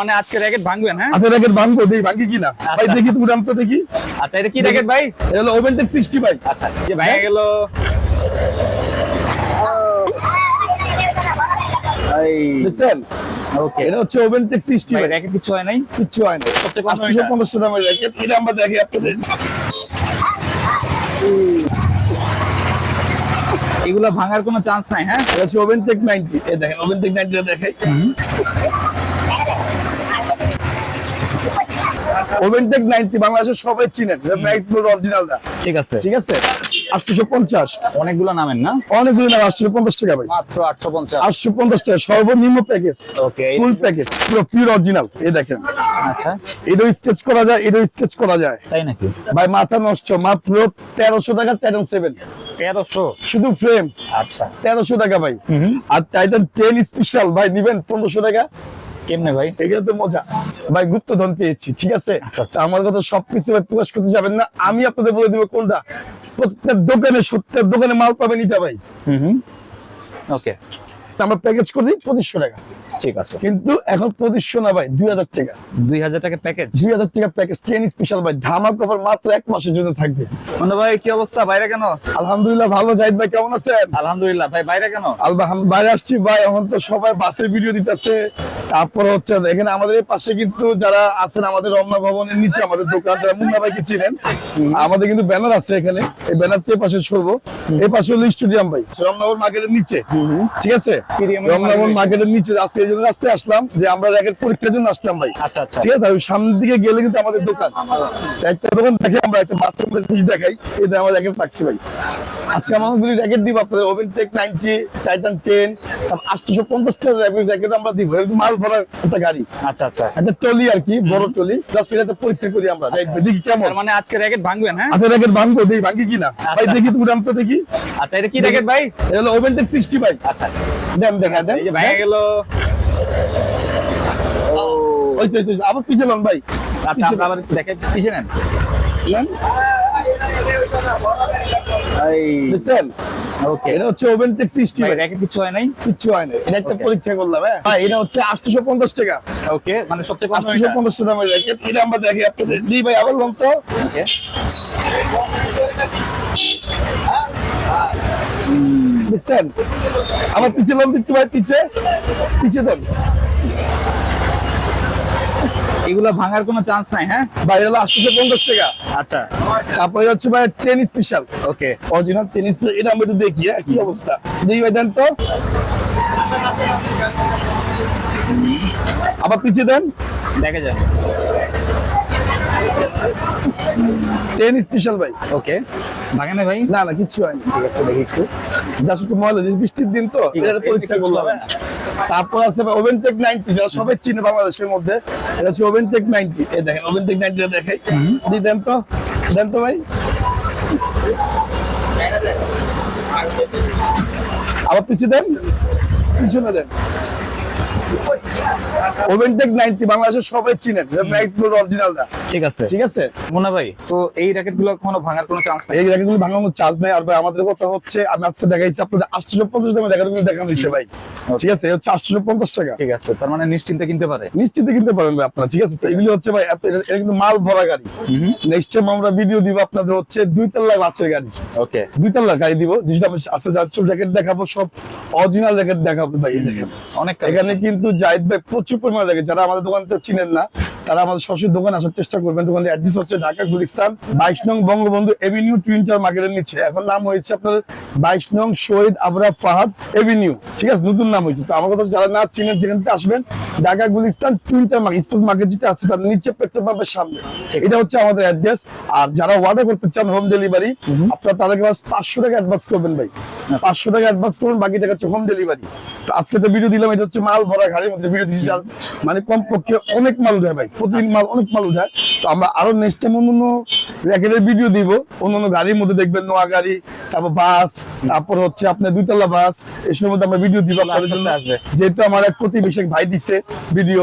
মানে আজকে র্যাকেট ভাঙবেন হ্যাঁ? আচ্ছা র্যাকেট ভাঙবো দেখি ভাঙি কিনা ভাই দেখি তুমি দাম তো দেখি। আচ্ছা এটা কি র্যাকেট ভাই? এটা হলো ওভেনটেক সিক্সটি ভাই। আচ্ছা যে ভেঙে গেল। এই বুঝছেন? ওকে। এটা হচ্ছে ওভেনটেক সিক্সটি ভাই র্যাকেট কিছু হয় নাই? কিচ্ছু হয় না আটশো এটা? দামের র্যাকেট এটা আমরা দেখি আপনাদের। এগুলো ভাঙার কোনো চান্স নাই হ্যাঁ? এটা হচ্ছে ওভেনটেক নাইনটি এই দেখেন ওভেনটেক নাইনটি দেখাই। ওভেনটেক নাইনটি বাংলাদেশের সবাই চিনেন। ম্যাক্স অরিজিনালটা ঠিক আছে। ঠিক আছে? আটশো পঞ্চাশ। অনেকগুলো নামেন না? অনেকগুলো নাম আটশো পঞ্চাশ টাকা ভাই। মাত্র আটশো পঞ্চাশ। আটশো পঞ্চাশ টাকা সর্বনিম্ন প্যাকেজ ওকে ফুল প্যাকেজ পুরো পিওর অরিজিনাল এই দেখেন। আচ্ছা। এটাও স্কেচ করা যায় এটাও স্কেচ করা যায়। তাই নাকি? ভাই মাথা নষ্ট মাত্র তেরোশো টাকা তেরো সেভেন তেরোশো? শুধু ফ্রেম আচ্ছা। তেরোশো টাকা ভাই। আর টাইটান টেন স্পেশাল ভাই নিবেন পনেরোশো টাকা। কেমনে ভাই? এগুলো তো মজা। ভাই গুপ্তধন পেয়েছি ঠিক আছে? আচ্ছা, আচ্ছা। আমার কথা সবকিছু ভাই প্রকাশ করতে যাবেন না। আমি আপনাদের বলে দিব কোনটা। প্রত্যেক দোকানে সত্যের দোকানে মাল পাবেন এটা ভাই। হুম হুম। ওকে আমরা প্যাকেজ করে দিই পঁচিশশো টাকা। ঠিক আছে। কিন্তু এখন পঁচিশশো না ভাই দুই হাজার টাকা। দুই হাজার টাকা প্যাকেজ দুই হাজার টাকা প্যাকেজ টেন স্পেশাল ভাই ধামা কভার মাত্র এক মাসের জন্য থাকবে। মনে ভাই কি অবস্থা? বাইরে কেন? আলহামদুলিল্লাহ ভালো জাহিদ ভাই কেমন আছেন? আলহামদুলিল্লাহ ভাই বাইরে কেন? বাইরে আসছি ভাই এখন তো সবাই বাসের ভিডিও দিতেছে। তারপর হচ্ছে এখানে আমাদের পাশে কিন্তু যারা আছেন আমাদের রমনা ভবনের নিচে আমাদের দোকান যারা মুন্না ভাইকে চিনেন আমাদের কিন্তু ব্যানার আছে এখানে। এই ব্যানার এই পাশে ছড়বো এই পাশে হলো স্টেডিয়াম ভাই রমনাবর মার্কেটের নিচে। ঠিক আছে? Market। মার্কেটের নিচে আজকে এই জন্য রাস্তায় আসলাম যে আমরা র্যাকেট পরীক্ষার জন্য আসলাম ভাই। আচ্ছা আচ্ছা। ঠিক আছে সামনের দিকে গেলে কিন্তু আমাদের দোকান। একটা দোকান দেখে আমরা একটা বাচ্চার মধ্যে খুশি দেখাই। এটা আমার র্যাকেট থাকছে ভাই। আজকে আমাগুলি র্যাকেট দিব আপনাদের। Oven tech ninety Titan ten আটশোশো পঞ্চাশটা র্যাকেট আমরা দিব। মাল ভরা একটা গাড়ি। আচ্ছা আচ্ছা। একটা টলি আর কি বড় টলি জাস্ট এটাতে পরীক্ষা করি আমরা। দেখি কেমন। মানে আজকে র্যাকেট ভাঙবেন হ্যাঁ? আচ্ছা র্যাকেট ভাঙবো দেখি ভাঙি কিনা। ভাই আচ্ছা। দেখি তুমি তো দেখি। আচ্ছা এটা কি র্যাকেট ভাই? এটা হলো ওভেন টেক সিক্সটি ভাই। আচ্ছা। দেন দেখা দেন। ভেঙে গেল। ওই তো, আবার পিছিয়ে লন ভাই। আচ্ছা আবার দেখে পিছিয়ে নেন। নেন। ওকে। এটা হচ্ছে ওভেন টেক ভাই ভাই। কিছু হয় নাই? কিচ্ছু হয় না এটা একটা পরীক্ষা করলাম হ্যাঁ। এটা হচ্ছে আটশোশো পঞ্চাশ টাকা। ওকে মানে সবচেয়ে কম আটশোশো পঞ্চাশ টাকা দামের এটা আমরা দেখি আপনাদের। দিই ভাই আবার লম তো ওকে। বুঝছেন আমার পিছিয়ে লম একটু ভাই পিছে পিছিয়ে দেন। এগুলো ভাঙার কোনো চান্স নাই হ্যাঁ? ভাই হলো আটশোশো পঞ্চাশ টাকা। আচ্ছা। তারপরে হচ্ছে ভাই ten special okay original ten special এটা আমরা একটু দেখি হ্যাঁ কি অবস্থা। দেখি ভাই দেন তো। আবার পিছিয়ে দেন। দেখা যায় টেন স্পেশাল ভাই। ওকে। ভাঙে না ভাই? না না কিচ্ছু হয়নি। ঠিক আছে দেখি একটু। জাস্ট একটু ময়লা বৃষ্টির দিন তো। এটা পরীক্ষা করলাম তারপর আছে ওভেন টেক নাইনটি যারা সবাই চিনে বাংলাদেশের মধ্যে এটা হচ্ছে ওভেন টেক নাইনটি এই দেখেন ওভেন টেক দেখাই। দি দেন তো। দেন তো ভাই। আবার পিছিয়ে দেন। পিছনে দেন। ওভেন টেক নাইনটি বাংলাদেশের সবাই চিনেন। অরিজিনালটা ঠিক আছে। ঠিক আছে? মোনা ভাই তো এই কোনো ভাঙার কোনো চান্স নাই? এই জায়গাগুলো ভাঙানোর চার্জ নেই। আর ভাই আমাদের কথা হচ্ছে আমি আজকে দেখাইছি আপনাদের দামে দেখানো ভাই। ঠিক আছে? হচ্ছে আটশো পঞ্চাশ টাকা। ঠিক আছে তার মানে নিশ্চিন্তে কিনতে পারে? নিশ্চিত কিনতে পারেন ভাই আপনারা ঠিক আছে? তো এগুলি হচ্ছে ভাই এত এটা এটা কিন্তু মাল ভরা গাড়ি। নেক্সট টাইম আমরা ভিডিও দিব আপনাদের হচ্ছে দুই তলায় বাচ্চার গাড়ি। ওকে দুই তলার গাড়ি দিব যেটা আমি আস্তে আস্তে র্যাকেট দেখাবো সব অরিজিনাল র্যাকেট দেখাবো ভাই দেখেন। অনেক এখানে কিন্তু জাহিদ ভাই প্রচুর পরিমাণ লাগে। যারা আমাদের দোকানটা চিনেন না, তারা আমাদের সরাসরি দোকান আসার চেষ্টা করবেন। দোকানের অ্যাড্রেস হচ্ছে ঢাকা, গুলিস্তান, বাইশ নং বঙ্গবন্ধু এভিনিউ টুইন্টার মার্কেটের নিচে। এখন নাম হয়েছে আপনার বাইশ নং শহীদ আবরা ফাহাদ এভিনিউ ঠিক আছে? নতুন নাম হয়েছে। তো আমার কথা যারা না চিনেন, যেখান থেকে আসবেন ঢাকা গুলিস্তান টুইন্টার মার্কেট স্পোর্টস মার্কেট যেটা আছে তার নিচে পেট্রোল পাম্পের সামনে। এটা হচ্ছে আমাদের অ্যাড্রেস আর যারা অর্ডার করতে চান হোম। ডেলিভারি আপনারা তাদেরকে পাঁচশো টাকা অ্যাডভান্স করবেন ভাই। পাঁচশো টাকা অ্যাডভান্স করবেন বাকি টাকা হচ্ছে হোম ডেলিভারি তো আজকে তো ভিডিও দিলাম এটা হচ্ছে মাল ভরা গাড়ির মধ্যে ভিডিও দিচ্ছি মানে কমপক্ষে অনেক মাল উঠায় ভাই প্রতিদিন মাল অনেক মাল উঠায় তো আমরা আরও নেক্সট টাইম অন্য র্যাকেটের ভিডিও দিব অন্য অন্য গাড়ির মধ্যে দেখবেন নোয়া গাড়ি তারপর বাস তারপর হচ্ছে আপনার দুইতলা বাস এসবের মধ্যে আমরা ভিডিও দিব আপনাদের জন্য। যেহেতু আমার এক প্রতিবেশী ভাই দিচ্ছে ভিডিও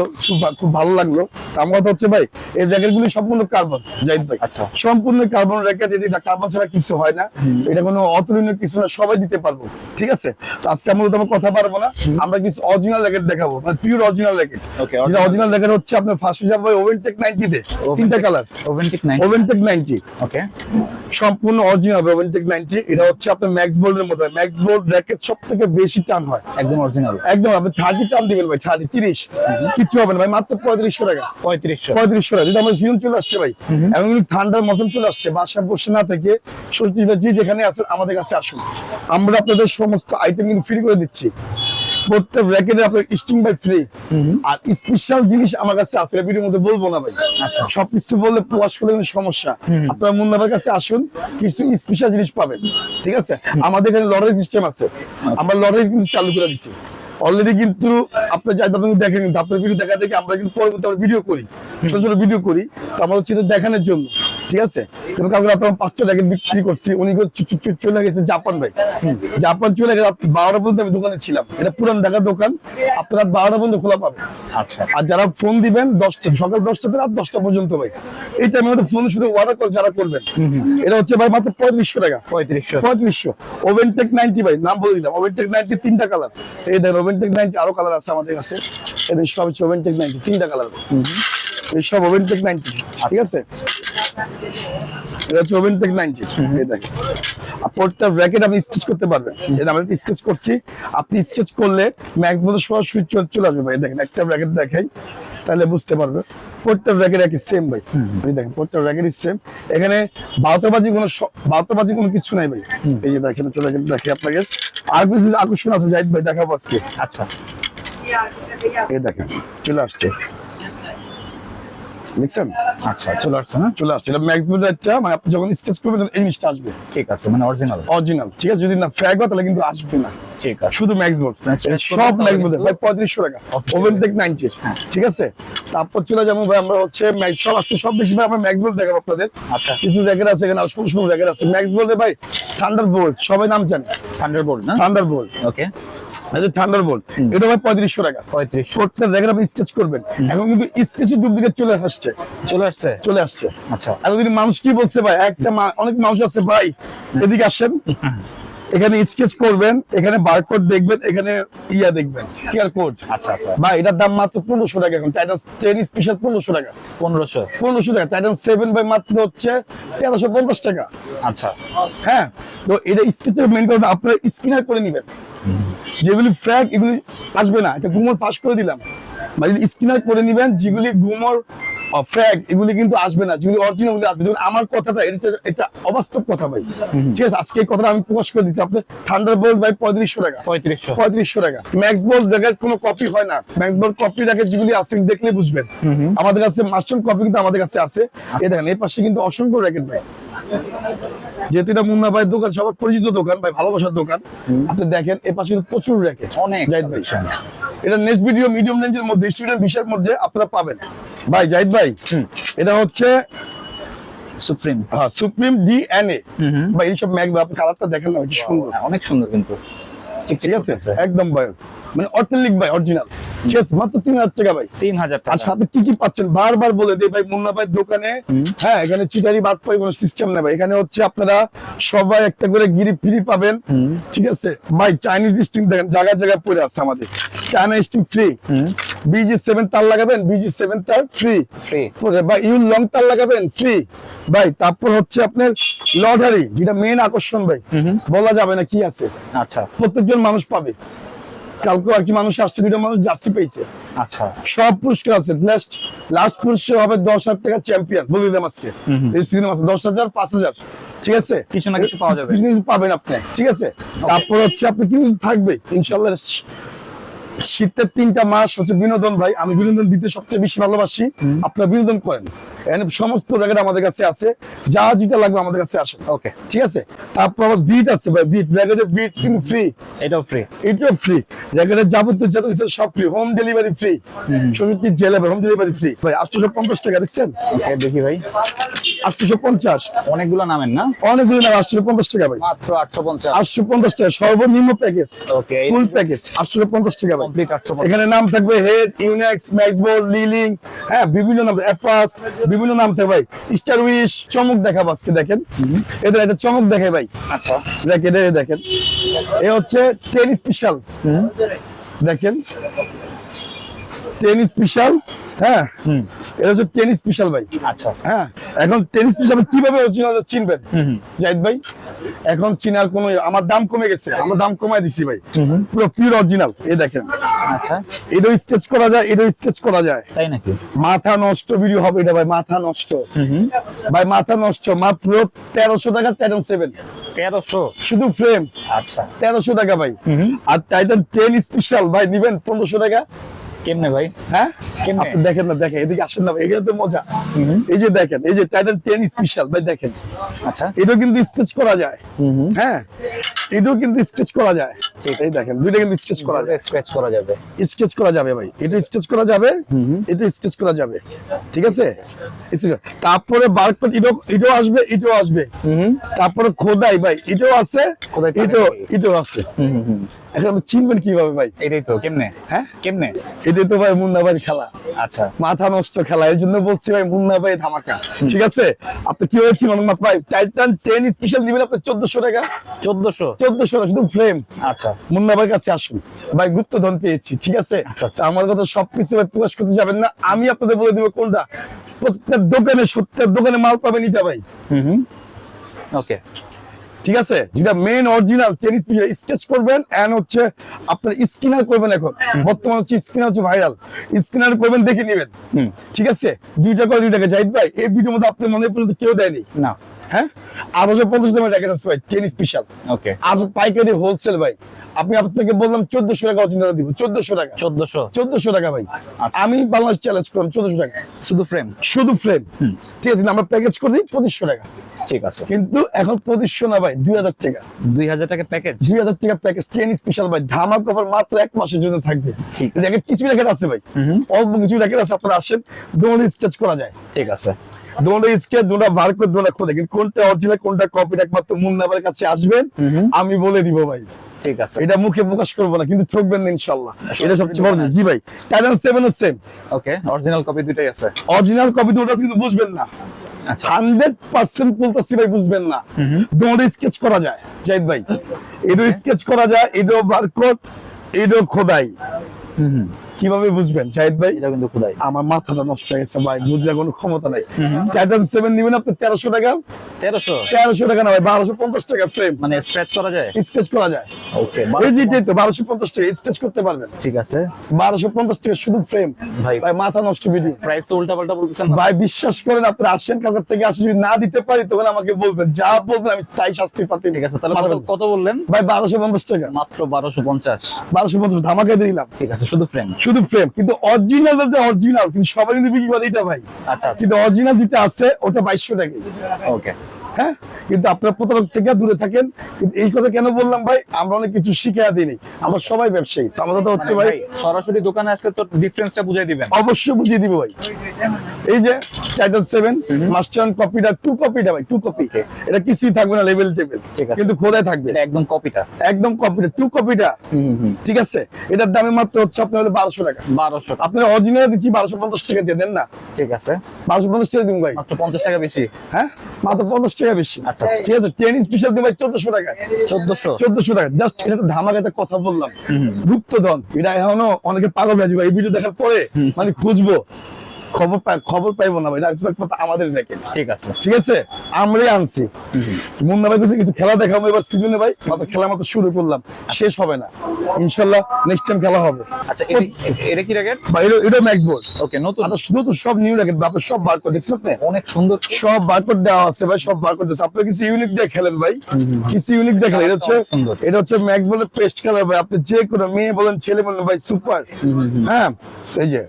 খুব ভালো লাগল। আমার কথা হচ্ছে ভাই এই র্যাকেট গুলি সম্পূর্ণ কার্বন যাই ভাই। সম্পূর্ণ কার্বন র্যাকেট এটা কার্বন ছাড়া কিছু হয় না। এটা কোনো অতুলনীয় কিছু না সবাই দিতে পারব ঠিক আছে? তো আজকে আমরা তোমার কথা পারব না। আমরা কিছু অরিজিনাল র্যাকেট দেখাবো মানে পিওর অরিজিনাল র্যাকেট। যেটা অরিজিনাল র্যাকেট। হচ্ছে আপনার ফার্স্ট যাবে ওভেনটেক 90 তে তিনটা কালার ওভেনটেক 90 ওভেনটেক 90 ওকে সম্পূর্ণ অরিজিনাল হবে ওভেনটেক 90 এটা হচ্ছে আপনার ম্যাক্স বোল্ড এর মতো ম্যাক্স বোল্ড র্যাকেট সবথেকে বেশি টান হয়। একদম অরিজিনাল একদম আপনি 30 টান দিবেন ভাই 30 30 কিছু হবে না ভাই মাত্র পঁয়ত্রিশশো টাকা। পঁয়ত্রিশশো। পঁয়ত্রিশশো টাকা। যদি আমার সিজন চলে আসছে ভাই এবং ঠান্ডার মৌসুম চলে আসছে বাসা বসে না থেকে সত্যি যেখানে আছেন আমাদের কাছে আসুন। আমরা আপনাদের সমস্ত আইটেম কিন্তু ফ্রি করে দিচ্ছি। আমাদের এখানে লড়াই সিস্টেম আছে। আমরা লড়াই কিন্তু চালু করে দিচ্ছি। অলরেডি কিন্তু আপনার যাই আপনি দেখেন কিন্তু আপনার ভিডিও দেখা দেখে আমরা কিন্তু পরবর্তী আমরা ভিডিও করি ছোট ছোট ভিডিও করি তো আমরা হচ্ছে দেখানোর জন্য ঠিক আছে? কালকে রাতে আমরা পাঁচটা র্যাকেট বিক্রি করছি উনি চলে গেছে জাপান ভাই। জাপান চলে গেছে বারোটা পর্যন্ত আমি দোকানে ছিলাম। এটা পুরান ঢাকা দোকান আপনারা বারোটা পর্যন্ত খোলা পাবেন আচ্ছা। আর যারা ফোন দিবেন দশটা সকাল দশটা থেকে রাত দশটা পর্যন্ত ভাই। এই টাইমে মধ্যে ফোন শুধু অর্ডার করে যারা করবেন। এটা হচ্ছে ভাই মাত্র পঁয়ত্রিশশো টাকা। পঁয়ত্রিশশো। পঁয়ত্রিশশো। ওভেন টেক নাইনটি ভাই নাম বলে দিলাম। ওভেন টেক নাইনটি তিনটা কালার এই দেখেন ওভেনটেক নাইনটি আরও কালার আছে আমাদের কাছে। সব হচ্ছে নাইনটি তিনটা কালার এই সব নাইনটি ঠিক আছে? এটা হচ্ছে নাইনটি এই আপনি স্টিচ করতে পারবেন। আমরা স্কেচ করছি, আপনি স্কেচ করলে ম্যাক্স মতো সরাসরি সুইচ চলে আসবে দেখেন, একটা ব্র্যাকেট দেখাই, তাহলে বুঝতে পারবে। প্রত্যেক র্যাকেট একই সেম ভাই। এই দেখেন প্রত্যেক র্যাকেট সেম এখানে বাউতাবাজি কোনো বাউতাবাজি কোনো কিছু নাই ভাই। এই যে দেখেন একটা র্যাকেট দেখি আপনাকে। আর কিছু আকর্ষণ আছে জাহিদ ভাই দেখাবো আজকে। আচ্ছা। এই দেখেন চলে আসছে। দেখছেন? আচ্ছা চলে আসছে না? চলে আসছে। এটা ম্যাক্স মানে আপনি যখন স্কেচ করবেন এই জিনিসটা আসবে। ঠিক আছে মানে অরিজিনাল অরিজিনাল ঠিক আছে যদি না ফ্র্যাগ হয় তাহলে কিন্তু আসবে না। ঠিক আছে। শুধু ম্যাক্স বোর্ড সব ম্যাক্স বোর্ড ভাই পঁয়ত্রিশশো টাকা। ওভেন থেকে নাইনটি হ্যাঁ। ঠিক আছে? তারপর চলে যাব ভাই আমরা হচ্ছে ম্যাক্স সব আছে সব বেশি ভাই আমরা ম্যাক্স বোর্ড দেখাবো আপনাদের। আচ্ছা। কিছু আছে এখানে আছে। ম্যাক্স বোর্ডে ভাই থান্ডার বোল্ট সবাই নাম জানে। না? থান্ডার বোল্ট ওকে এই যে থান্ডার বোল্ট এটা ভাই পঁয়ত্রিশশো টাকা। পঁয়ত্রিশশো। প্রত্যেক জ্যাকেট আপনি স্কেচ করবেন। এখন কিন্তু স্কেচের ডুপ্লিকেট চলে আসছে। চলে আসছে? চলে আসছে। আচ্ছা। এতদিন মানুষ কি বলছে ভাই? একটা অনেক মানুষ আছে ভাই। এদিকে আসেন। এখানে স্কেচ করবেন এখানে বারকোড দেখবেন এখানে ইয়া দেখবেন কিউআর কোড আচ্ছা আচ্ছা। ভাই এটার দাম মাত্র পনেরোশো টাকা এখন। টাইটান টেন স্পেশাল পনেরোশো টাকা। পনেরোশো। পনেরোশো টাকা। টাইটান সেভেন বাই মাত্র হচ্ছে তেরোশো পঞ্চাশ টাকা। আচ্ছা। হ্যাঁ তো এটা স্কেচের মেন কথা আপনারা স্ক্রিনার করে নেবেন। যেগুলি ফ্র্যাগ এগুলি আসবে না। এটা গুমর পাস করে দিলাম। মানে স্ক্রিনার করে নেবেন যেগুলি গুমর ফ্র্যাগ এগুলি কিন্তু আসবে না। যেগুলি অরিজিনাল আসবে। যেমন আমার কথাটা এটা এটা অবাস্তব কথা ভাই। ঠিক আছে আজকে এই কথাটা আমি প্রকাশ করে দিচ্ছি। আপনি থান্ডার বোল্ট ভাই পঁয়ত্রিশশো টাকা। পঁয়ত্রিশশো। পঁয়ত্রিশশো টাকা। ম্যাক্স বল র্যাকেট কোনো কপি হয় না। ম্যাক্স বল কপি র্যাকেট যেগুলি আছে দেখলে বুঝবেন। আমাদের কাছে মাস্টার কপি কিন্তু আমাদের কাছে আছে। এই দেখেন এই পাশে কিন্তু অসংখ্য র্যাকেট ভাই। যেহেতু এটা মুন্না ভাইয়ের দোকান সবার পরিচিত দোকান ভাই ভালোবাসার দোকান। আপনি দেখেন এ পাশে কিন্তু প্রচুর র্যাকেট। অনেক। জাহিদ ভাই এটা নেক্সট ভিডিও মিডিয়াম রেঞ্জের মধ্যে স্টুডেন্ট মধ্যে আপনারা পাবেন। ভাই জাহিদ ভাই এটা হচ্ছে সুপ্রিম হ্যাঁ সুপ্রিম। ভাই এইসব ম্যাগ আপনি কালারটা দেখেন না কি সুন্দর। অনেক সুন্দর কিন্তু। ঠিক আছে? একদম ভাই। মানে অথেন্টিক ভাই অরিজিনাল ঠিক আছে মাত্র তিন হাজার টাকা ভাই। তিন হাজার আর সাথে কি কি পাচ্ছেন? বারবার বলে দিই ভাই মুন্না ভাই দোকানে হ্যাঁ এখানে চিটারি বাদ পাই কোনো সিস্টেম নেই ভাই। এখানে হচ্ছে আপনারা সবাই একটা করে গিরি ফ্রি পাবেন। ঠিক আছে? ভাই চাইনিজ স্টিম দেখেন জায়গায় জায়গায় পড়ে আছে আমাদের। China steam free BG seven তার লাগাবেন বিজি সেভেন তার ফ্রি ফ্রি বা ইউ লং তার লাগাবেন ফ্রি ভাই তারপর হচ্ছে আপনার লটারি যেটা মেন আকর্ষণ ভাই। বলা যাবে না কি আছে। আচ্ছা। প্রত্যেকজন মানুষ পাবে। কালকে একজন মানুষ আসছে দুটো মানুষ জার্সি পেয়েছে। আচ্ছা। সব পুরস্কার আছে। লাস্ট লাস্ট পুরস্কার হবে দশ হাজার টাকা চ্যাম্পিয়ন বলে দিলাম আজকে। এই সিজন আছে। দশ হাজার পাঁচ হাজার। ঠিক আছে? কিছু না কিছু পাওয়া যাবে। কিছু কিছু পাবেন আপনি। ঠিক আছে? তারপর হচ্ছে আপনি কিছু থাকবে? ইনশাল্লাহ শীতের তিনটা মাস হচ্ছে বিনোদন ভাই। আমি বিনোদন দিতে সবচেয়ে বেশি ভালোবাসি। আপনারা বিনোদন করেন। সমস্ত জায়গায় আমাদের কাছে আছে। যা যেটা লাগবে আমাদের কাছে আসে ওকে ঠিক আছে? তারপর আবার বিট আছে ভাই বিট র্যাকেটের বিট কিন্তু ফ্রি এটাও ফ্রি এটাও ফ্রি র্যাকেটের যাবতীয় যত কিছু সব ফ্রি হোম ডেলিভারি ফ্রি চৌষট্টি জেলা হোম ডেলিভারি ফ্রি ভাই আটশো পঞ্চাশ টাকা দেখছেন? দেখি ভাই। আটশোশো পঞ্চাশ। অনেকগুলো নামেন না? অনেকগুলো নাম আটশোশো পঞ্চাশ টাকা ভাই। মাত্র আটশো পঞ্চাশ। আটশো পঞ্চাশ টাকা সর্বনিম্ন প্যাকেজ ওকে ফুল প্যাকেজ আটশো পঞ্চাশ টাকা ভাই। এখানে নাম থাকবে হেড ইউনেক্স ম্যাক্সবল লিলিং হ্যাঁ বিভিন্ন নাম অ্যাপাস বিভিন্ন নাম থাকবে ভাই। স্টার উইশ চমক দেখাবো আজকে দেখেন। এদের একটা চমক দেখে ভাই। আচ্ছা। দেখেন দেখেন। এ হচ্ছে টেন স্পেশাল। দেখেন। টেন স্পেশাল হ্যাঁ? হুম। এটা হচ্ছে টেন স্পেশাল ভাই। আচ্ছা। হ্যাঁ? এখন টেন স্পেশাল কীভাবে অরিজিনাল চিনবেন? জাহিদ ভাই এখন চিনার কোনো আমার দাম কমে গেছে আমার দাম কমায় দিছি ভাই। পুরো পিওর অরিজিনাল এই দেখেন। আচ্ছা। এটাও স্কেচ করা যায় এটাও স্কেচ করা যায়। তাই নাকি? মাথা নষ্ট ভিডিও হবে এটা ভাই মাথা নষ্ট। ভাই মাথা নষ্ট মাত্র তেরোশো টাকা তেরো সেভেন তেরোশো? শুধু ফ্রেম আচ্ছা। তেরোশো টাকা ভাই। আর টাইটান টেন স্পেশাল ভাই নিবেন পনেরোশো টাকা। কেমনে ভাই? হ্যাঁ? কেমনে? আপনি দেখেন না দেখেন এদিকে আসেন না ভাই তো মজা। এই যে দেখেন এই যে টাইটান স্পেশাল ভাই দেখেন। আচ্ছা। এটাও কিন্তু করা যায়। হ্যাঁ এটাও কিন্তু করা যায়। এই দেখেন দুইটা কিন্তু করা যায়। স্ক্র্যাচ করা যাবে। করা যাবে ভাই এটা করা যাবে এটা করা যাবে। ঠিক আছে? তারপরে বারকোড এটাও এটাও আসবে এটাও আসবে। তারপরে খোদাই ভাই এটাও আছে এটাও এটাও আছে। এখন আপনি চিনবেন কীভাবে ভাই? এটাই তো কেমনে? হ্যাঁ? কেমনে? এটাই তো ভাই মুন্না ভাইয়ের খেলা। আচ্ছা। মাথা নষ্ট খেলা এই জন্য বলছি ভাই মুন্না ভাই ধামাকা। ঠিক আছে? আপনি কি হয়েছিল অনুমাত ভাই? টাইটান টেন স্পেশাল দিবেন আপনি চোদ্দশো টাকা? চোদ্দশো? চোদ্দশো শুধু ফ্রেম আচ্ছা। মুন্না ভাইয়ের কাছে আসুন। ভাই গুপ্ত ধন পেয়েছি ঠিক আছে? আচ্ছা, আচ্ছা। আমার কথা সবকিছু ভাই প্রকাশ করতে যাবেন না। আমি আপনাদের বলে দিব কোনটা? প্রত্যেক দোকানে সত্যের দোকানে মাল পাবেন এটা ভাই। হুম ওকে ঠিক আছে? যেটা মেন অরিজিনাল টেনিস পিছনে স্কেচ করবেন এন্ড হচ্ছে আপনার স্কিনার করবেন এখন। বর্তমানে হচ্ছে স্কিনার হচ্ছে ভাইরাল স্কিনার করবেন দেখে নেবেন। ঠিক আছে? দুই টাকা দুই টাকা। জাহিদ ভাই এই ভিডিওর মধ্যে আপনার মনে পর্যন্ত কেউ দেয়নি? না। হ্যাঁ? আঠারোশো পঞ্চাশ আছে ভাই স্পেশাল ওকে আর পাইকারি হোলসেল ভাই। আপনি আপনাকে বললাম চোদ্দশো টাকা অরিজিনাল দিব। চোদ্দশো টাকা। চোদ্দশো। চোদ্দশো টাকা ভাই। আচ্ছা। আমি বাংলাদেশ চ্যালেঞ্জ করলাম চোদ্দশো টাকা। শুধু ফ্রেম শুধু ফ্রেম হুম। ঠিক আছে আমরা প্যাকেজ করে দিই পঁচিশশো টাকা। ঠিক আছে। কিন্তু এখন পঁচিশশো না ভাই। দুই হাজার টাকা। দুই হাজার টাকা প্যাকেজ দুই হাজার টাকা প্যাকেজ স্পেশাল ভাই। ধামা কভার মাত্র এক মাসের জন্য থাকবে। ঠিক আছে। র্যাকেট কিছু র্যাকেট আছে ভাই। অল্প কিছু র্যাকেট আছে আপনারা আসেন করা যায়। ঠিক আছে। দোনো স্কেচ দোনো বার করে দোনো খোদে কিন্তু কোনটা অরিজিনাল কোনটা কপি একমাত্র মুন্নাবার কাছে আসবেন হুম হুম। আমি বলে দিব ভাই। ঠিক আছে। এটা মুখে প্রকাশ করব না কিন্তু ঠকবেন না ইনশাল্লাহ এটা সবচেয়ে বড়। জি ভাই Titan seven same okay original copy দুইটাই আছে। অরিজিনাল কপি দুটো কিন্তু বুঝবেন না। হান্ড্রেড পার্সেন্ট বলতেছি ভাই বুঝবেন না। দোনো স্কেচ করা যায় জাহিদ ভাই। এটাও স্কেচ করা যায় এটাও বারকোড এটাও খোদাই। কীভাবে বুঝবেন? জাহিদ ভাই? এটা কিন্তু খুদাই। আমার মাথাটা নষ্ট হয়ে গেছে ভাই বুঝার কোনো ক্ষমতা নাই। টাইটান সেভেন নিবেন আপনি তেরোশো টাকা? তেরোশো? তেরোশো টাকা না ভাই বারোশো পঞ্চাশ টাকা ফ্রেম মানে স্ক্র্যাচ করা যায়? স্কেচ করা যায়। ওকে এই যে তো বারোশো পঞ্চাশ টাকা স্কেচ করতে পারবেন। ঠিক আছে। বারোশো পঞ্চাশ টাকা শুধু ফ্রেম ভাই ভাই মাথা নষ্ট ভিডিও প্রাইস তো উল্টা পাল্টা বলতেছেন ভাই বিশ্বাস করেন আপনারা আসেন থেকে আসে যদি না দিতে পারি তখন আমাকে বলবেন। যা বলবেন আমি তাই শাস্তি পাতি। ঠিক আছে তাহলে কত বললেন? ভাই বারোশো পঞ্চাশ টাকা। মাত্র বারোশো পঞ্চাশ। বারোশো পঞ্চাশ ধামাকা দিলাম। ঠিক আছে শুধু ফ্রেম শুধু ফ্রেম কিন্তু অরিজিনাল অরিজিনাল কিন্তু সবাই কিন্তু বিক্রি করে এটা ভাই। আচ্ছা আচ্ছা। কিন্তু অরিজিনাল যেটা আছে ওটা বাইশশো টাকা ওকে হ্যাঁ? কিন্তু আপনার প্রতারক থেকে দূরে থাকেন। কিন্তু এই কথা কেন বললাম ভাই? আমরা অনেক কিছু শিখে দিইনি আমরা সবাই ব্যবসায়ী। তো আমাদের তো হচ্ছে মানে ভাই সরাসরি দোকানে আসলে তো ডিফারেন্সটা বুঝাই দিবেন। অবশ্যই বুঝিয়ে দিব ভাই। এই যে টাইটাল সেভেন মাস্টার কপিটা টু কপিটা ভাই টু কপি এটা কিছুই থাকবে না লেভেল টেবিল কিন্তু খোদাই থাকবে। একদম কপিটা একদম কপিটা টু কপিটা ঠিক আছে? এটার দামে মাত্র হচ্ছে আপনার হলো বারোশো টাকা। বারোশো আপনার অরিজিনাল দিচ্ছি বারোশো পঞ্চাশ টাকা দিয়ে দেন না? ঠিক আছে। বারোশো পঞ্চাশ টাকা দিন ভাই। মাত্র পঞ্চাশ টাকা বেশি। হ্যাঁ? মাত্র পঞ্চাশ টাকা বেশি। আচ্ছা, আচ্ছা। ঠিক আছে টেন ইঞ্চ পিসের ভাই চোদ্দশো টাকা। চোদ্দশো। চোদ্দশো টাকা। জাস্ট এটা তো ধামাকাতে কথা বললাম। গুপ্তধন এটা এখনও অনেকে পাগল হয়ে ভাই। এই ভিডিও দেখার পরে মানে খুঁজবো। খবর খবর পাইবো না ভাই একমাত্র আমাদের র্যাকেট ঠিক আছে। ঠিক আছে? আমরাই আনছি। মুন্না ভাই কিছু খেলা দেখাবো এবার সিজনে ভাই। মাত্র খেলা মাত্র শুরু করলাম। শেষ হবে না। ইনশাল্লাহ নেক্সট টাইম খেলা হবে। আচ্ছা এটা- কি র্যাকেট ভাই এটা এটা ম্যাক্স বোর্ড ওকে নতুন। আর শুধু তো সব নিউ র্যাকেট বাপরে সব বার করে দেখছেন আপনি? অনেক সুন্দর। সব বারকোড দেওয়া আছে ভাই সব বারকোড দিচ্ছে আপনি কিছু ইউনিক দিয়ে খেলেন ভাই। কিছু ইউনিক দিয়ে খেলেন। এটা হচ্ছে এটা হচ্ছে ম্যাক্স বলে পেস্ট কালার ভাই। আপনি যে কোনো মেয়ে বলেন ছেলে বলেন ভাই সুপার হ্যাঁ সেই যে।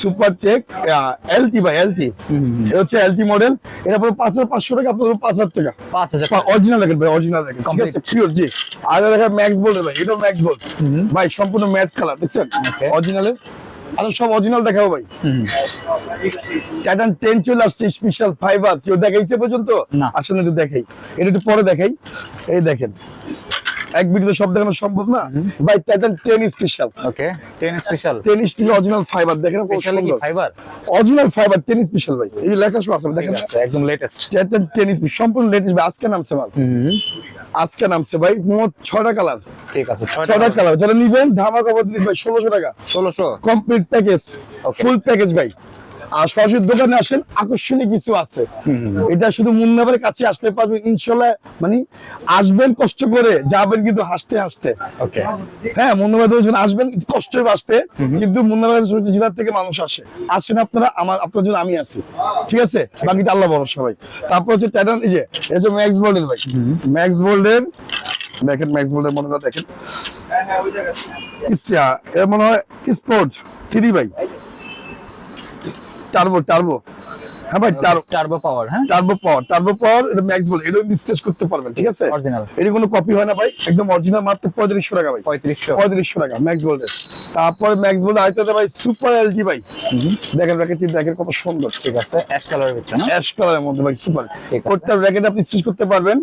সুপার টেক এলটি ভাই এলটি এটা হচ্ছে এলটি মডেল এটা পুরো পাঁচ হাজার পাঁচশো টাকা আপনার পাঁচ হাজার টাকা। পাঁচ হাজার অরিজিনাল র্যাকেট ভাই অরিজিনাল র্যাকেট ঠিক আছে? পিওর জি। আর দেখা ম্যাক্স বোল্ড ভাই এটা ম্যাক্স বোল্ড ভাই সম্পূর্ণ ম্যাট কালার দেখছেন. অরিজিনালের আচ্ছা সব অরিজিনাল দেখাবো ভাই। টাইটান টেন চলে আসছে স্পেশাল ফাইবার কেউ দেখাইছে পর্যন্ত? না। আসলে একটু দেখাই। এটা একটু পরে দেখাই। এই দেখেন। এক ভিডিওতে সব দেখানো সম্ভব না? ভাই Titan ten special okay ten special ten special original fibre দেখেন কত সুন্দর। Fibre original fibre ten special ভাই। এই লেখা সব আছে দেখেন। একদম লেটেস্ট টাইটান টেন স্পেশাল সম্পূর্ণ লেটেস্ট ভাই আজকে নামছে মাল। আজকে নামছে ভাই মোট ছয়টা কালার ঠিক আছে ছয়টা কালার যারা নিবেন ধামাকা দিচ্ছি ভাই ষোলোশো টাকা। ষোলোশো। কমপ্লিট প্যাকেজ ফুল প্যাকেজ ভাই। আর সরাসরি দোকানে আসেন আকর্ষণীয় কিছু আছে। এটা শুধু কাছে আসতে পারবেন ইনশাল্লাহ মানে আসবেন কষ্ট করে যাবেন কিন্তু হাসতে হাসতে। হ্যাঁ মুন্নাবাদ যখন আসবেন কষ্ট আসতে কিন্তু মুন্নাবাদ জেলার থেকে মানুষ আসে। আসেন আপনারা আমার আপনার জন্য আমি আছি। ঠিক আছে? বাকিটা আল্লাহ বড় সবাই তারপর হচ্ছে এই যে এটা ম্যাক্স বোল্ডের ভাই। ম্যাক্স বোল্ডের দেখেন ম্যাক্স বোল্ডের মনে দেখেন। ইচ্ছা এর মনে হয় স্পোর্ট থ্রি ভাই। টার্বো টার্বো হ্যাঁ ভাই টার্বো পাওয়ার হ্যাঁ? টার্বো পাওয়ার টার্বো পাওয়ার এটা ম্যাক্স বল। এটা করতে পারবেন ঠিক আছে? অরিজিনাল এর কোনো কপি হয় না ভাই একদম অরিজিনাল মাত্র পঁয়ত্রিশশো টাকা ভাই। পঁয়ত্রিশশো। পঁয়ত্রিশশো টাকা ম্যাক্স তারপরে ম্যাক্স বলতে আইতে ভাই সুপার এলটি ভাই। দেখেন দেখেন কত সুন্দর। ঠিক আছে অ্যাশ কালারের ভিতরে না অ্যাশ কালারের মধ্যে ভাই সুপার ঠিক আছে। প্রত্যেক আপনি স্টিচ করতে পারবেন।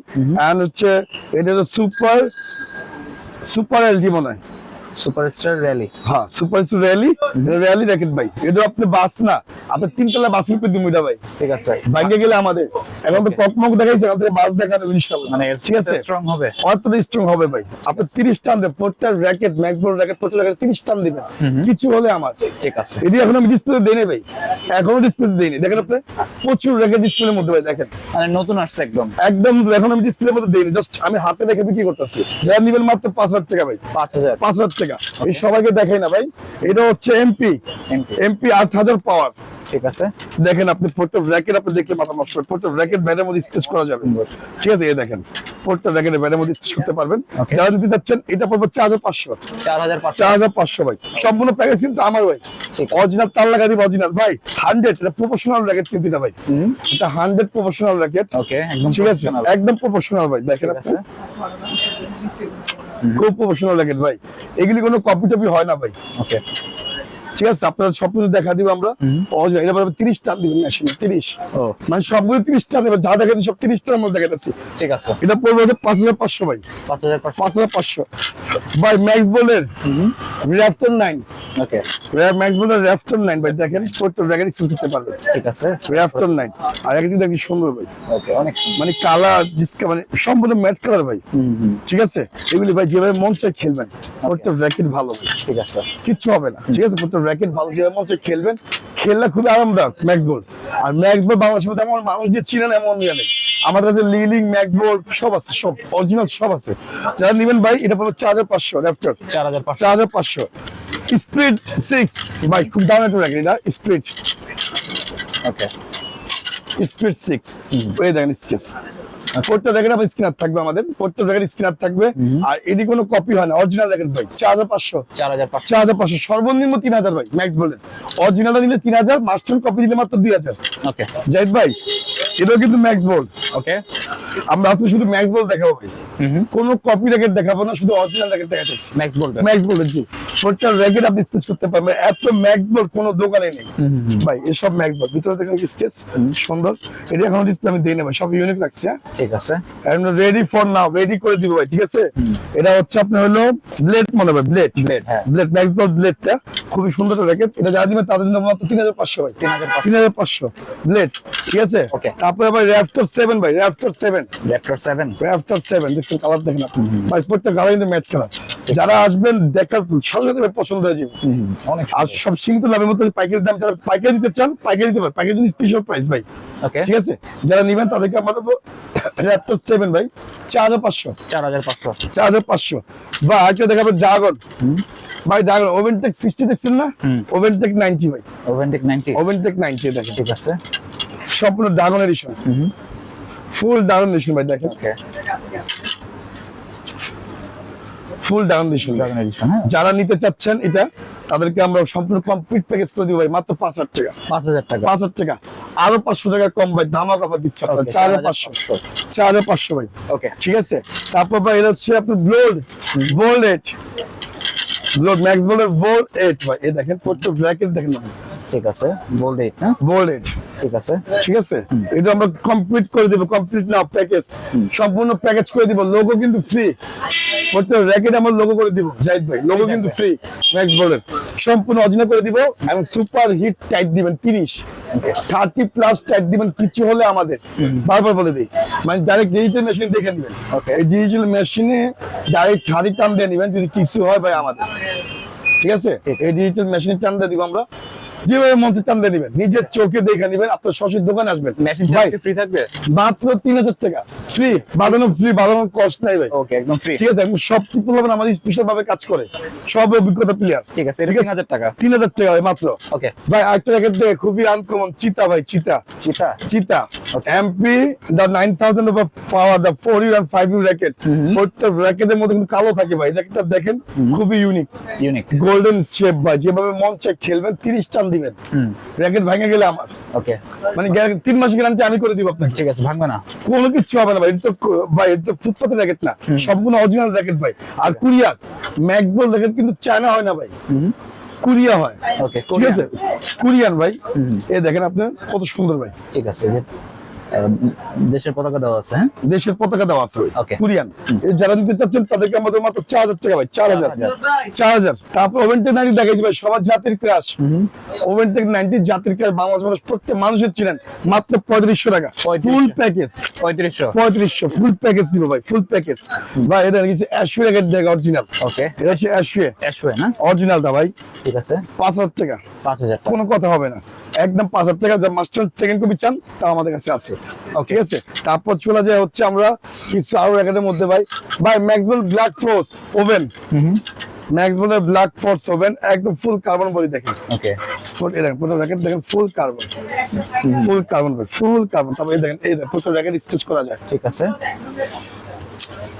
এন্ড হচ্ছে এটা হলো সুপার সুপার এলটি মনে হয়। সুপারস্টার র্যালি হ্যাঁ সুপার র্যালি র্যালি র্যাকেট ভাই। এটা আপনি বাস না। আপনি তিনতলা এটা ভাই। ঠিক আছে। ভাগ্যে গেলে আমাদের। এখন তো ককমক দেখাইছে এখন বাস দেখানো ইনশাআল্লাহ। মানে ঠিক আছে? স্ট্রং হবে। অত স্ট্রং হবে ভাই। আপনি 30 টান দেবেন র্যাকেট ম্যাক্স বল র্যাকেট র্যাকেট 30 টান দিবেন। কিছু হলে আমার। ঠিক আছে। এটি এখন আমি ডিসপ্লে দেই ভাই। এখনও ডিসপ্লে দেই দেখেন আপনি প্রচুর র্যাকেট ডিসপ্লের মধ্যে ভাই দেখেন। মানে নতুন আসছে একদম। একদম এখন আমি ডিসপ্লের মধ্যে দেই জাস্ট আমি হাতে রেখে বিক্রি করতেছি। যারা নিবেন মাত্র 5000 টাকা ভাই। পাঁচ হাজার। 5000 টাকা। এই সবাইকে দেখাই না ভাই। এটা হচ্ছে এমপি এমপি 8000 পাওয়ার। ঠিক আছে। দেখেন আপনি প্রত্যেক র্যাকেট আপনি দেখলে মাথা নষ্ট হবে প্রত্যেক র্যাকেট ব্যাটের মধ্যে স্টেচ করা যাবে। ঠিক আছে এই দেখেন। প্রত্যেক র্যাকেট ব্যাটের মধ্যে স্টেচ করতে পারবেন। যারা নিতে চাচ্ছেন এটা পড়বে চার হাজার পাঁচশো। চার হাজার হাজার ভাই। সম্পূর্ণ প্যাকেজ কিন্তু আমার ভাই। অরিজিনাল তার লাগা দিব অরিজিনাল ভাই হান্ড্রেড এটা প্রফেশনাল র্যাকেট কিন্তু এটা ভাই। এটা হান্ড্রেড প্রফেশনাল র্যাকেট একদম ঠিক আছে? একদম প্রফেশনাল ভাই। দেখেন আপনি। খুব প্রফেশনাল ভাই। এগুলি কোনো কপি টপি হয় না ভাই। ওকে ঠিক আছে আপনারা সব কিছু দেখা দিব আমরা। এটা তিরিশ টান দিবেন মেশিনে তিরিশ। মানে সবগুলো তিরিশ টান দেবে যা দেখাচ্ছি সব তিরিশ টানের মধ্যে দেখাচ্ছি ঠিক আছে। এটা পড়বে হচ্ছে পাঁচ হাজার পাঁচশো ভাই। পাঁচ হাজার পাঁচ হাজার পাঁচশো। ভাই ম্যাক্স বলের র্যাফটন নাইন ওকে। ম্যাক্স বলের র্যাফটন নাইন ভাই দেখেন প্রত্যেক র্যাকেট ইউজ করতে পারবে ঠিক আছে। র্যাফটন নাইন আর একটা দেখি সুন্দর ভাই। ওকে অনেক মানে কালার ডিসকা মানে সম্পূর্ণ ম্যাট কালার ভাই। ঠিক আছে? এগুলি ভাই যেভাবে মন চাই খেলবেন। প্রত্যেক র্যাকেট ভালো ভাই। ঠিক আছে। কিচ্ছু হবে না। ঠিক আছে প্রত্যেক র্যাকেট ভালো যেভাবে মন চাই খেলবেন খেললে খুবই আরামদায়ক ম্যাক্স বল আর ম্যাক্স বল বাংলাদেশের মধ্যে এমন মানুষ যে চিনেন এমন ইয়ে নেই। আমাদের কাছে লিলিং ম্যাক্স বল সব আছে সব অরিজিনাল সব আছে। যারা নেবেন ভাই এটা পাবো চার হাজার পাঁচশো র্যাপটর। চার হাজার চার হাজার পাঁচশো। স্পিড সিক্স ভাই খুব দাম একটা র্যাকেট এটা স্পিড ওকে স্পিড সিক্স ওই দেখেন স্কেচ। প্রত্যেক র্যাকেট স্ক্রিনার থাকবে আমাদের। প্রত্যেক র্যাকেট স্ক্রিনার থাকবে। আর এটি কোনো কপি হয় না। অরিজিনাল র্যাকেট ভাই চার হাজার পাঁচশো। চার হাজার চার হাজার পাঁচশো। সর্বনিম্ন তিন হাজার ভাই ম্যাক্স বলেন। অরিজিনালটা দিলে তিন হাজার মাস্টার কপি দিলে মাত্র দুই হাজার। ওকে জাহিদ ভাই এটাও কিন্তু ম্যাক্স ওকে আমরা আজকে শুধু ম্যাক্স দেখাবো ভাই। কোনো কপি র্যাকেট দেখাবো না শুধু অরিজিনাল র্যাকেট দেখাতেছি ম্যাক্স ম্যাক্স জি। প্রত্যেকটা র্যাকেট আপনি স্কেচ করতে পারবেন। এত ম্যাক্স কোনো দোকানে নেই। ভাই এসব ম্যাক্স ভিতরে দেখছেন স্কেচ সুন্দর। এটা এখন ডিসপ্লে আমি দিই না ভাই সব ইউনিক লাগছে হ্যাঁ? ঠিক আছে। রেডি ফর নাও রেডি করে দিব ভাই ঠিক আছে? এটা হচ্ছে আপনার হলো ব্লেড মনে হয় ব্লেড Blade, হ্যাঁ। ব্লেড ম্যাক্স বল ব্লেডটা খুবই সুন্দর র্যাকেট এটা যারা দিবেন তাদের জন্য মাত্র তিন হাজার পাঁচশো ভাই। 3500 তিন হাজার পাঁচশো। ব্লেড ঠিক আছে? Okay. তারপরে সেভেন ভাই সেভেন র্যাপটর সেভেন সেভেন দেখছেন কালার দেখেন আপনি। ভাই প্রত্যেক কালার কিন্তু ম্যাচ কালার যারা আসবেন দেখার সাথে সাথে ভাই পছন্দ হয়ে যাবে। অনেক আর সব সীমিত মধ্যে পাইকারি দাম যারা পাইকারি দিতে চান পাইকারি দিতে পারেন। পাইকারি স্পেশাল প্রাইস ভাই। ঠিক আছে? যারা নিবেন তাদেরকে আমরা র্যাপটর সেভেন ভাই। চার হাজার পাঁচশো। চার হাজার পাঁচশো। চার হাজার পাঁচশো। বা আজকে দেখাবো ড্রাগন ভাই ড্রাগন ওভেন টেক সিক্সটি দেখছেন না। ওভেন টেক নাইনটি ভাই। Oven tech ninety oven tech ninety দেখেন। ঠিক আছে। সম্পূর্ণ dragon edition full dragon edition ভাই দেখেন। ওকে ফুল ড্রাগন এডিশন যারা নিতে চাচ্ছেন এটা তাদেরকে আমরা সম্পূর্ণ কমপ্লিট প্যাকেজ করে দিব ভাই মাত্র পাঁচ হাজার টাকা। পাঁচ হাজার টাকা। পাঁচ হাজার টাকা। আরও পাঁচশো টাকা কম ভাই ধামা কাপড় দিচ্ছে আপনার। চার হাজার পাঁচশো। চার হাজার পাঁচশো ভাই। ওকে ঠিক আছে? তারপর ভাই এটা হচ্ছে আপনার ব্লোড বোল্ডেড ব্লোড ম্যাক্স বলের বোল্ড এইট ভাই। এই দেখেন প্রত্যেক ব্র্যাকেট দেখেন। ঠিক আছে বোল্ড এইট না? বোল্ড এইট ঠিক আছে? ঠিক আছে? এটা আমরা কমপ্লিট করে দিব কমপ্লিট না প্যাকেজ সম্পূর্ণ প্যাকেজ করে দিব লোগো কিন্তু ফ্রি প্রত্যেক র্যাকেট আমরা লোগো করে দিব জাহিদ ভাই লোগো কিন্তু ফ্রি ম্যাক্স বলের সম্পূর্ণ অরিজিনাল করে দিব এবং সুপার হিট টাইট দিবেন 30 থার্টি প্লাস টাইট দিবেন কিছু হলে আমাদের। বারবার বলে দিই মানে ডাইরেক্ট ডিজিটাল মেশিন দেখে নেবেন। Okay. এই ডিজিটাল মেশিনে ডাইরেক্ট থার্টি টান দিয়ে নেবেন যদি কিছু হয় ভাই আমাদের। ঠিক আছে? এই ডিজিটাল মেশিনে টান দিয়ে দিব আমরা। যেভাবে মঞ্চে টান দিয়ে নিবেন নিজের চোখে দেখে নিবেন আপনার সরাসরি দোকানে আসবেন। ফ্রি থাকবে? মাত্র তিন হাজার টাকা। ফ্রি বাঁধানো ফ্রি বাঁধানোর কষ্ট নাই ভাই। ওকে একদম ফ্রি ঠিক আছে সব পিপল আমার স্পেশাল ভাবে কাজ করে। সব অভিজ্ঞতা প্লেয়ার ঠিক আছে আছে। 3000 টাকা। তিন হাজার টাকা ভাই মাত্র। ওকে ভাই আরেকটা র্যাকেট দেখে খুবই আনকমন চিতা ভাই চিতা। চিতা? চিতা. MP the nine thousand power the four U and five U racket প্রত্যেক র্যাকেটের মধ্যে কিন্তু কালো থাকে ভাই র্যাকেটটা দেখেন খুবই ইউনিক ইউনিক গোল্ডেন শেপ ভাই যেভাবে মন চেক খেলবেন তিরিশ টান দিবেন। র্যাকেট ভাঙে গেলে আমার। ওকে মানে তিন মাস গ্যারান্টি আমি করে দিব আপনাকে। ঠিক আছে ভাঙবে না। কোনো কিছু হবে না ভাই এটা তো ভাই এটা তো ফুটপাতের র্যাকেট না। সম্পূর্ণ অরিজিনাল র্যাকেট ভাই। আর কুরিয়ার ম্যাক্স বল র্যাকেট কিন্তু চায়না হয় না ভাই। কুরিয়া হয়। ওকে ঠিক আছে? কুরিয়ান। ভাই। এ দেখেন আপনি কত সুন্দর ভাই। ঠিক আছে দেশের পতাকা দেওয়া আছে হ্যাঁ? দেশের পতাকা দেওয়া আছে. কুরিয়ান। যারা নিতে চাচ্ছেন তাদেরকে আমাদের মাত্র চার হাজার টাকা ভাই চার হাজার 4,000 চার হাজার তারপর ওভেন টেক নাইনটি দেখাইছি ভাই সবার জাতির ক্রাশ ওভেন টেক নাইনটি জাতির ক্রাশ বাংলাদেশ মানুষ প্রত্যেক মানুষের ছিলেন মাত্র পঁয়ত্রিশশো টাকা। ফুল প্যাকেজ পঁয়ত্রিশশো। পঁয়ত্রিশশো। ফুল প্যাকেজ দিব ভাই ফুল প্যাকেজ ভাই এটা কিছু অ্যাশুয়ে দেখ অরিজিনাল ওকে এটা হচ্ছে অ্যাশুয়ে একশো না? অরিজিনালটা ভাই। ঠিক আছে। পাঁচ হাজার টাকা। পাঁচ হাজার টাকা। কোনো কথা হবে না। একদম পাঁচ হাজার টাকা যা মাস্টার সেকেন্ড কপি চান তা আমাদের কাছে আছে। ঠিক আছে? তারপর চলে যায় হচ্ছে আমরা কিছু আরও র্যাকেটের মধ্যে ভাই। ভাই ম্যাক্সবেল ব্ল্যাক ফোর্স ওভেন ম্যাক্সবেলের ব্ল্যাক ফোর্স ওভেন একদম ফুল কার্বন বডি দেখেন। ওকে দেখেন পুরো র্যাকেট দেখেন full carbon full carbon full carbon তারপর এই দেখেন এই পুরো র্যাকেট স্টিচ করা যায়। ঠিক আছে।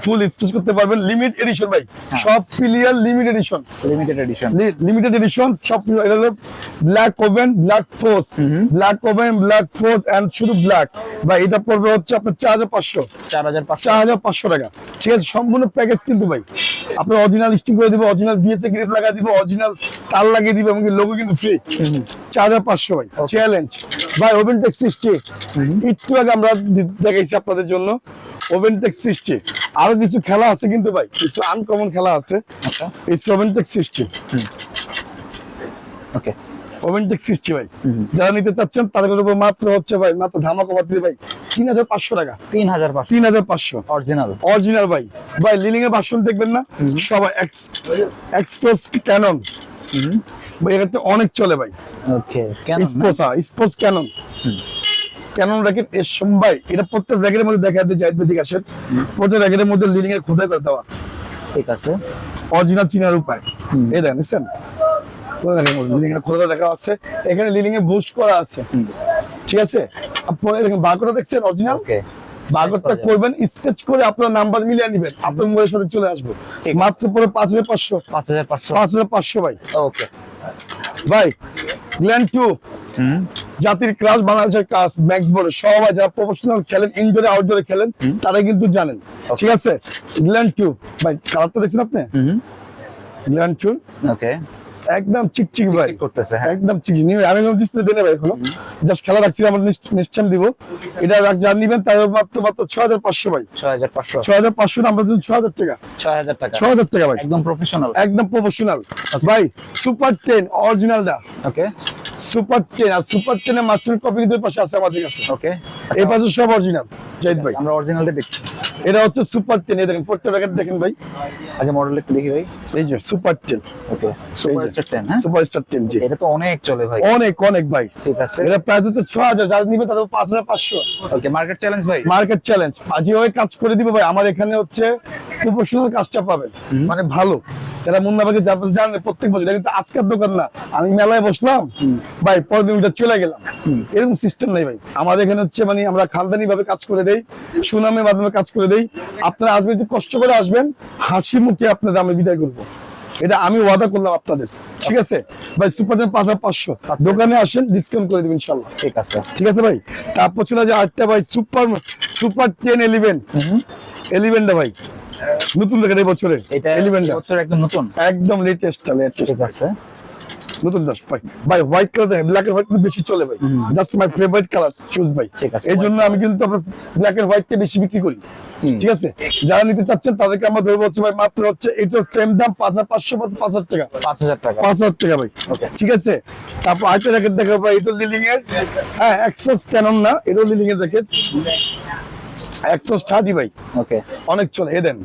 ফুল স্টিচ করতে পারবেন লিমিট এডিশন ভাই। সব player limit edition limited edition limited edition সব এটা হলো black oven black force black oven black force and শুধু ব্ল্যাক ভাই এটা পড়বে হচ্ছে আপনার চার হাজার পাঁচশো। চার হাজার পাঁচশো। টাকা। ঠিক আছে সম্পূর্ণ প্যাকেজ কিন্তু ভাই। আপনার অরিজিনাল স্টিক করে দিব অরিজিনাল বিএসএ গ্রিপ লাগাই দিব অরিজিনাল তার লাগিয়ে দিব এমনকি লোগো কিন্তু ফ্রি চার হাজার পাঁচশো ভাই চ্যালেঞ্জ ভাই ওভেন টেক সিক্সটি একটু আগে আমরা দেখাইছি আপনাদের জন্য। ওভেন টেক সিক্সটি আরও কিছু খেলা আছে কিন্তু ভাই কিছু আনকমন খেলা আছে। আচ্ছা। এই oven tech okay oven tech sixty ভাই। যারা নিতে চাচ্ছেন তাদের উপর মাত্র হচ্ছে ভাই মাত্র ধামাকা পাতি ভাই তিন হাজার পাঁচশো টাকা। তিন হাজার তিন হাজার পাঁচশো। অরিজিনাল অরিজিনাল ভাই। ভাই লিলিং এর দেখবেন না? সবাই এক্স এক্সপ্রেস ক্যানন ভাই এটাতে অনেক চলে ভাই। Okay sports sports Canon Canon racket এর ভাই এটা প্রত্যেক র্যাকেটের মধ্যে দেখা যাচ্ছে জাহিদ বেদিক আসেন প্রত্যেক র্যাকেটের মধ্যে লিলিং এর খোদাই করে দেওয়া আছে। ঠিক আছে। অরিজিনাল চিনার উপায়। এই দেখেন বুঝছেন? লিলিং এর খোদাই দেখা আছে। এখানে লিলিং এ বুস্ট করা আছে। ঠিক আছে? আপনারা দেখেন বারকোডটা দেখছেন অরিজিনাল ওকে। বারকোডটা করবেন স্কেচ করে আপনার নাম্বার মিলিয়ে নেবেন। আপনার মোবাইলের সাথে চলে আসবে। মাত্র পরে পাঁচ হাজার পাঁচশো। পাঁচ হাজার পাঁচশো। পাঁচ হাজার পাঁচশো ভাই। ওকে। ভাই গ্ল্যান্ড টু জাতির ক্লাস বাংলাদেশের ক্লাস ম্যাক্স বড় সবাই যারা প্রফেশনাল খেলেন ইনডোরে আউটডোরে খেলেন তারা কিন্তু জানেন। ঠিক আছে? গ্ল্যান্ড টু ভাই কালারটা দেখছেন আপনি? গ্ল্যান্ড টু ওকে একদম চিকচিক ভাই। করতেছে হ্যাঁ। একদম চিকচিক। নিউ আমি কোনো ডিসপ্লে দেনে ভাই এখনও। জাস্ট খেলা রাখছি আমরা নিশ্চয় দিব। এটা রাখ যা নিবেন তার মাত্র মাত্র ছয় হাজার পাঁচশো ভাই। ছয় হাজার পাঁচশো। ছয় হাজার পাঁচশো না আমরা ছয় হাজার টাকা। ছয় হাজার টাকা। ছয় হাজার টাকা ভাই। একদম প্রফেশনাল একদম প্রফেশনাল ভাই সুপার টেন অরিজিনালটা ওকে সুপার টেন আর সুপার টেনের মাস্টার কপি দুই পাশে আছে আমাদের কাছে। ওকে এই পাশে সব অরিজিনাল জাহিদ ভাই। আমরা অরিজিনালটা দেখছি। এটা হচ্ছে সুপার টেন দেখেন প্যাকেট দেখেন ভাই। আগে মডেল একটু দেখি ভাই। এই যে super ten okay super star ten হ্যাঁ? সুপার স্টার টেন জি। এটা তো অনেক চলে ভাই। অনেক অনেক ভাই। ঠিক আছে। এটা প্রাইস হচ্ছে ছ হাজার যারা নিবে তাদের পাঁচ হাজার পাঁচশো। ওকে মার্কেট চ্যালেঞ্জ ভাই? মার্কেট চ্যালেঞ্জ যেভাবে কাজ করে দিব ভাই। আমার এখানে হচ্ছে প্রফেশনাল কাজটা পাবেন। মানে ভালো। যারা মুন্নাবাগে জানেন প্রত্যেক বছর এটা কিন্তু আজকের দোকান না। আমি মেলায় বসলাম ভাই পরের দিন চলে গেলাম। এরকম সিস্টেম নেই ভাই। আমাদের এখানে হচ্ছে মানে আমরা খানদানি ভাবে কাজ করে দেই সুনামের মাধ্যমে কাজ করে দেই। আপনারা আসবেন একটু কষ্ট করে আসবেন হাসি মুখে আপনাদের আমি বিদায় করব। এটা আমি ওয়াদা করলাম আপনাদের ঠিক আছে? ভাই সুপার টেন পাঁচ হাজার পাঁচশো। আচ্ছা। দোকানে আসেন ডিসকাউন্ট করে দেবেন ইনশাল্লাহ। ঠিক আছে। ঠিক আছে ভাই? তারপর চলে যায় আটটা ভাই সুপার সুপার টেন এলিভেন এলিভেনটা ভাই নতুন বছরে এটা এলিভেনটা বছর একদম নতুন? একদম লেটেস্ট লেটেস্ট ঠিক আছে। নতুন দাস ভাই। ভাই হোয়াইট কালার দেখেন ব্ল্যাক এন্ড হোয়াইট কিন্তু বেশি চলে ভাই। Just my favourite colour choose ভাই। এই জন্য আমি কিন্তু আপনার ব্ল্যাক এন্ড হোয়াইটটা বেশি বিক্রি করি। ঠিক আছে? যারা নিতে চাচ্ছেন তাদেরকে আমরা ধরবো হচ্ছে ভাই মাত্র হচ্ছে এটা সেম দাম পাঁচ হাজার পাঁচশো পাঁচ হাজার টাকা। পাঁচ হাজার টাকা। পাঁচ হাজার টাকা ভাই। ঠিক আছে? তারপর আরেকটা র্যাকেট দেখাবো ভাই এটা লিলিং এর। হ্যাঁ এক্সোস ক্যানন না এটাও লিলিং এর র্যাকেট এক্সোস থার্টি ভাই। ওকে। অনেক চলে এ দেন।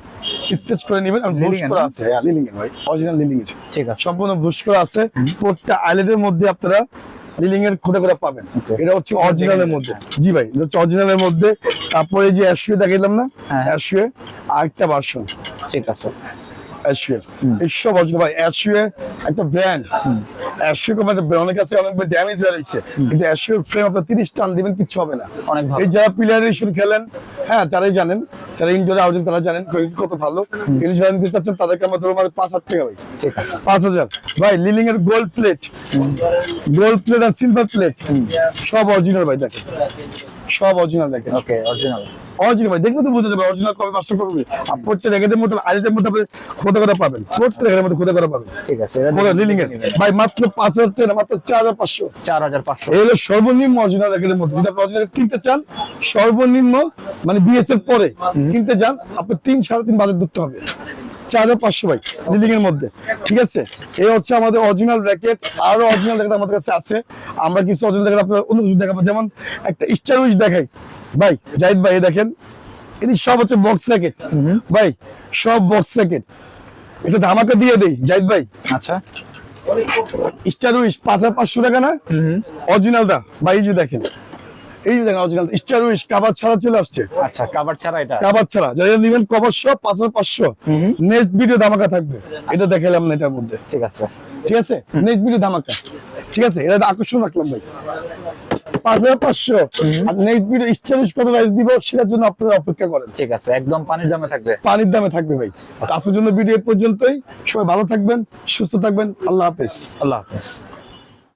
স্টেজ করে নেবেন আর Lilling করা আছে হ্যাঁ লিলিং এর ভাই অরিজিনাল লিলিং এর। ঠিক আছে। সম্পূর্ণ বুশ করা আছে। প্রত্যেকটা আইল্যান্ডের মধ্যে আপনারা লিলিং এর খুঁটে পাবেন। এটা হচ্ছে অরিজিনালের মধ্যে। জি ভাই এটা হচ্ছে মধ্যে। তারপরে এই যে অ্যাশুয়ে দেখাইলাম না? হ্যাঁ। অ্যাশুয়ে আরেকটা ভার্সন ঠিক আছে। অ্যাশুয়ের এইসব অরিজিনাল ভাই অ্যাশুয়ে একটা ব্র্যান্ড অনেক আছে অনেক ড্যামেজ হয়ে রয়েছে। কিন্তু ফ্রেম আপনার তিরিশ টান দিবেন কিছু হবে না। অনেক এই যারা প্লেয়ারের ইস্যু খেলেন হ্যাঁ তারাই জানেন যারা ইনডোর আউটডোর তারা জানেন কত ভালো। এই যারা নিতে চাচ্ছেন তাদেরকে আমরা ধরো মানে পাঁচ হাজার টাকা ভাই। পাঁচ হাজার। ভাই লিলিং এর গোল্ড প্লেট গোল্ড প্লেট আর সিলভার প্লেট সব অরিজিনাল ভাই দেখেন। সব অরিজিনাল দেখেন ওকে অরিজিনাল অরিজিনাল ভাই দেখলে তো বুঝা যাবে অরিজিনাল কবে করবে। আর প্রত্যেক রেগেটের মধ্যে আপনি খোদা করা পাবেন। প্রত্যেক রেগেটের মধ্যে খোদা করা পাবেন। ঠিক আছে খোদা লিলিং এর। ভাই মাত্র টাকা মাত্র চার হাজার পাঁচশো। চার হাজার পাঁচশো। এই হলো সর্বনিম্ন অরিজিনাল রেগেটের মধ্যে। যদি আপনি অরিজিনাল কিনতে চান সর্বনিম্ন মানে বিএসএফ পরে কিনতে চান আপনি তিন সাড়ে তিন বাজার ধরতে হবে। চার হাজার পাঁচশো ভাই লিলিং এর মধ্যে। ঠিক আছে? এই হচ্ছে আমাদের অরিজিনাল র্যাকেট আরও অরিজিনাল র্যাকেট আমাদের কাছে আছে। আমরা কিছু অরিজিনাল র্যাকেট আপনার অন্য কিছু দেখাবো। যেমন একটা স্টার উইচ দেখাই। ভাই জাহিদ ভাই দেখেন। এটি সব হচ্ছে বক্স র্যাকেট ভাই সব বক্স র্যাকেট এটা ধামাকা দিয়ে দেই জাহিদ ভাই। আচ্ছা। স্টার উইচ পাঁচ হাজার পাঁচশো টাকা না? অরিজিনালটা ভাই যে দেখেন। এই দেখেন অরিজিনাল স্টার উইচ কাবার ছাড়া চলে আসছে। আচ্ছা কাভার ছাড়া এটা? কাবার ছাড়া যারা নিবেন কভার হাজার পাঁচশো নেক্সট ভিডিও ধামাকা থাকবে। এটা দেখালাম না এটার মধ্যে। ঠিক আছে। ঠিক আছে? নেক্সট ভিডিও ধামাকা। ঠিক আছে? এটা আকর্ষণ রাখলাম ভাই। পাঁচ হাজার পাঁচশো। আর নেক্সট ভিডিও কত দিব সেটার জন্য আপনারা অপেক্ষা করেন। ঠিক আছে একদম পানির দামে থাকবে। পানির দামে থাকবে ভাই। আজকের জন্য ভিডিও পর্যন্তই। সবাই ভালো থাকবেন সুস্থ থাকবেন। আল্লাহ হাফেজ। আল্লাহ হাফেজ।